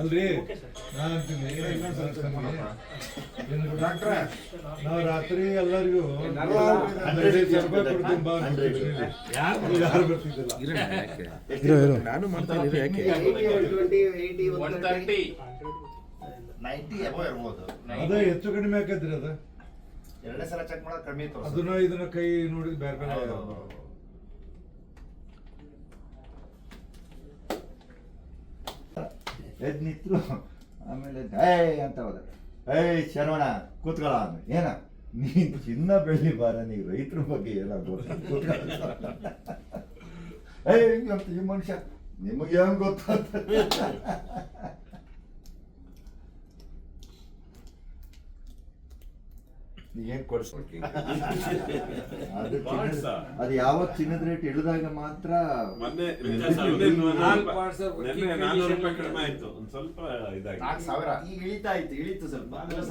ಅಲ್ರಿ? Okay sir. ನಾನ್ ಅಂತೀನಿ. ಡಾಕ್ಟ್ರೆ. ನಾವು ರಾತ್ರಿ ಎಲ್ಲರಿಗೂ ಹಂಡ್ರೆಡ್ ರೂಪಾಯಿ ಕೊಡ್ತೀನಿ ಬಾ. ಯಾರು ಯಾರು ಬರ್ತಿದ್ದಿಲ್ಲ? ನಾನು ಮಾಡ್ತೀನಿ ಯಾಕೆ? ಅದ ಹೆಚ್ಚು ಕಡಿಮೆ ಆಕೈತ್ರಿ ಅದ? ಎರಡನೇ ಸಲ ಚೆಕ್ ಮಾಡೋದು ಕಡಿಮೆ. ಅದನ್ನ ಇದನ್ನ ಕೈ ನೋಡಿದ್ ಬೇರೆ ಬೇರೆ ಹೌದು, ಅದಾವ. ಎದ್ ನಿಂತ್ರು ಆಮೇಲೆ ಏಯ್ ಅಂತ ಹೋದ. ಏಯ್ ಶರವಣ ಕೂತ್ಕೊಳ್ಳ ಅಂದ್ರೆ ಏನ? ನೀನ್ ಚಿನ್ನ ಬೆಳ್ಳಿ ಬಾರ ನೀ ರೈತರ ಬಗ್ಗೆ ಕೂತ್ಕೊಳ್ಳ. ಏಯ್ ಈ ಮನುಷ್ಯ. ನಿಮಗೆ ಹೆಂಗ್ ಗೊತ್ತು ಅಂತ ಕೊಡಿಸ್ಬೇಕು ಅದು ಚಿನ್ನದ- ಅದು ಯಾವತ್ ಚಿನ್ನದ ರೇಟ್ ಇಳಿದಾಗ ಮಾತ್ರ ಮೊನ್ನೆ ನಾಲ್ಕು ರೂಪಾಯಿ ಕಡಿಮೆ ಆಯ್ತು. ಒಂದ್ ಸ್ವಲ್ಪ ಇದಾಗಿ ನಾಲ್ಕು ಸಾವಿರ. ಈಗ ಇಳಿತಾ ಇತ್ತು ಇಳಿತು ಸ್ವಲ್ಪ.